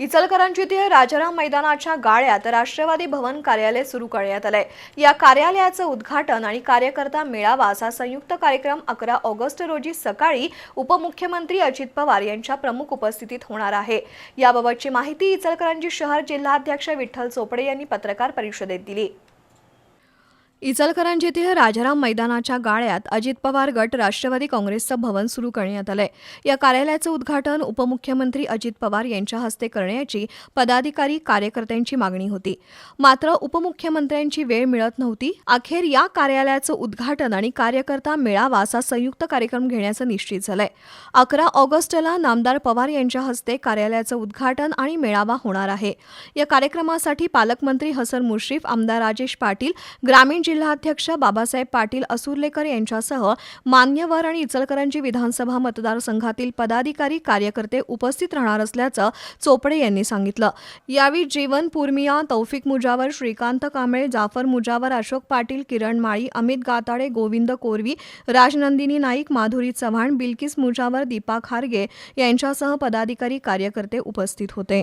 इचलकरंजीतील राजाराम मैदानाच्या गाळ्यात राष्ट्रवादी भवन कार्यालय सुरू करण्यात आलंय. या कार्यालयाचं उद्घाटन आणि कार्यकर्ता मेळावा असा संयुक्त कार्यक्रम अकरा ऑगस्ट रोजी सकाळी उपमुख्यमंत्री अजित पवार यांच्या प्रमुख उपस्थितीत होणार आहे. याबाबतची माहिती इचलकरंजी शहर जिल्हाध्यक्ष विठ्ठल चोपडे यांनी पत्रकार परिषदेत दिली. इचलकरंजीतील राजाराम मैदानाच्या गाळ्यात अजित पवार गट राष्ट्रवादी काँग्रेसचं भवन सुरू करण्यात आलंय. या कार्यालयाचं उद्घाटन उपमुख्यमंत्री अजित पवार यांच्या हस्ते करण्याची पदाधिकारी कार्यकर्त्यांची मागणी होती. मात्र उपमुख्यमंत्र्यांची वेळ मिळत नव्हती. अखेर या कार्यालयाचं उद्घाटन आणि कार्यकर्ता मेळावा असा संयुक्त कार्यक्रम घेण्याचं निश्चित झालंय. अकरा ऑगस्टला नामदार पवार यांच्या हस्ते कार्यालयाचं उद्घाटन आणि मेळावा होणार आहे. या कार्यक्रमासाठी पालकमंत्री हसन मुश्रीफ आमदार राजेश पाटील ग्रामीण जिल्हाध्यक्ष बाबासाहेब पाटील असुर्लेकर यांच्यासह मान्यवर आणि इचलकरंजी विधानसभा मतदारसंघातील पदाधिकारी कार्यकर्ते उपस्थित राहणार असल्याचं चोपडे यांनी सांगितलं. यावेळी जीवन पुरमिया तौफिक मुजावर श्रीकांत कांबळे जाफर मुजावर अशोक पाटील किरण माळी अमित गाताडे गोविंद कोरवी राजनंदिनी नाईक माधुरी चव्हाण बिल्किस मुजावर दीपा खारगे यांच्यासह पदाधिकारी कार्यकर्ते उपस्थित होते.